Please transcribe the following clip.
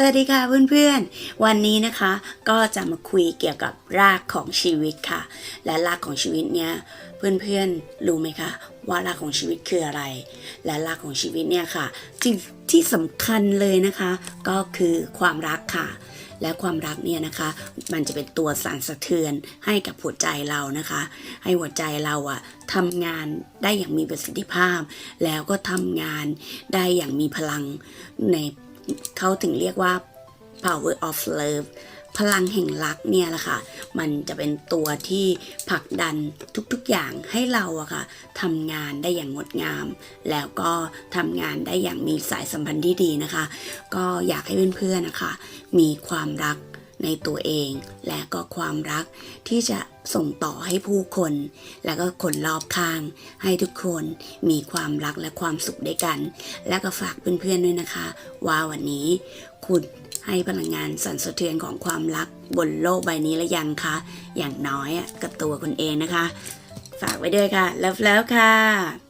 สวัสดีค่ะเพื่อนๆ วันนี้นะคะก็จะมาคุยเกี่ยวกับรากของชีวิตค่ะ และรากของชีวิตเนี่ยเพื่อนๆรู้ไหมคะว่ารากของชีวิตคืออะไร และรากของชีวิตเนี่ยค่ะสิ่งที่สำคัญเลยนะคะ ก็คือความรักค่ะ และความรักเนี่ยนะคะ มันจะเป็นตัวสั่นสะเทือนให้กับหัวใจเรานะคะ ให้หัวใจเราอะทำงานได้อย่างมีประสิทธิภาพ แล้วก็ทำงานได้อย่างมีพลังใน เขาถึงเรียกว่า power of love พลังแห่งรักเนี่ยแหละค่ะ มันจะเป็นตัวที่ผลักดันทุกๆอย่างให้เราอะค่ะทำงานได้อย่างงดงาม แล้วก็ทำงานได้อย่างมีสายสัมพันธ์ที่ดีนะคะ ก็อยากให้เพื่อนๆนะคะ มีความรัก ในตัวเอง และก็ความรักที่จะส่งต่อให้ผู้คน แล้วก็คนรอบข้าง ให้ทุกคนมีความรักและความสุขด้วยกัน แล้วก็ฝากเพื่อนๆด้วยนะคะ ว่าวันนี้ คุณให้พลังงานสั่นสะเทือนของความรักบนโลกใบนี้แล้วยังคะอย่างน้อยกับตัวคุณเองนะคะ ฝากไว้ด้วยค่ะแล้วแล้วค่ะ